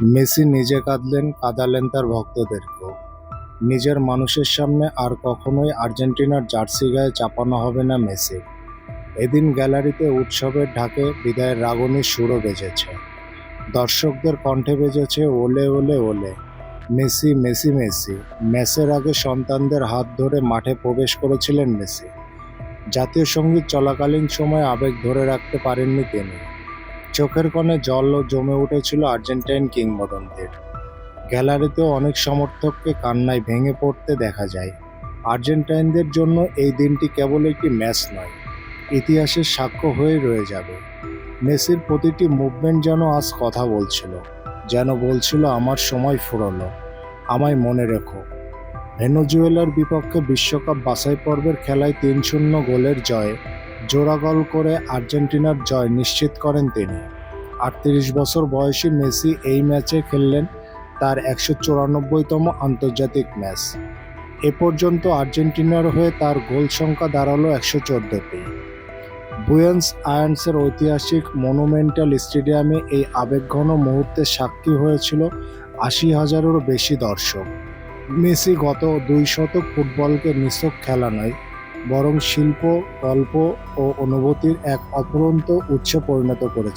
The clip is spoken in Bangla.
মেসি নিজে কাঁদলেন, কাঁদালেন তার ভক্তদেরকেও। নিজের মানুষের সামনে আর কখনোই আর্জেন্টিনার জার্সি গায়ে চাপানো হবে না মেসি এদিন গ্যালারিতে উৎসবের ঢাকে বিদায়ের রাগনি সুরও বেজেছে। দর্শকদের কণ্ঠে বেজেছে ওলে ওলে ওলে। মেসি মেসি মেসি, ম্যাচের আগে সন্তানদের হাত ধরে মাঠে প্রবেশ করেছিলেন মেসি। জাতীয় সংগীত চলাকালীন সময় আবেগ ধরে রাখতে পারেননি তিনি। চোখের কোণে জল জমে উঠেছিল আর্জেন্টাইন কিংবদন্তির। গ্যালারিতেও অনেক সমর্থককে কান্নায় ভেঙে পড়তে দেখা যায়। আর্জেন্টাইনদের জন্য এই দিনটি কেবল একটি ম্যাচ নয়, ইতিহাসের সাক্ষ্য হয়ে রয়ে যাবে। মেসির প্রতিটি মুভমেন্ট যেন আজ কথা বলছিল, যেন বলছিল আমার সময় ফুরলো, আমায় মনে রেখো। ভেনেজুয়েলার বিপক্ষে বিশ্বকাপ বাছাই পর্বের খেলায় তিন শূন্য গোলের জয়ে জোড়া গোল করে আর্জেন্টিনার জয় নিশ্চিত করেন তিনি। আটত্রিশ বছর বয়সী মেসি এই ম্যাচে খেললেন তার একশো চুরানব্বইতম আন্তর্জাতিক ম্যাচ। এ পর্যন্ত আর্জেন্টিনার হয়ে তার গোল সংখ্যা দাঁড়াল একশো চোদ্দোটি। বুয়েন্স আয়ান্সের ঐতিহাসিক মনুমেন্টাল স্টেডিয়ামে এই আবেগঘন মুহূর্তে সাক্ষী হয়েছিল আশি হাজারেরও বেশি দর্শক। মেসি গত দুই শতক ফুটবলকে নিছক খেলা নয় বরং শিল্প গল্প ও অনুভূতির এক অপরন্ত উৎসে পরিণত করেছে।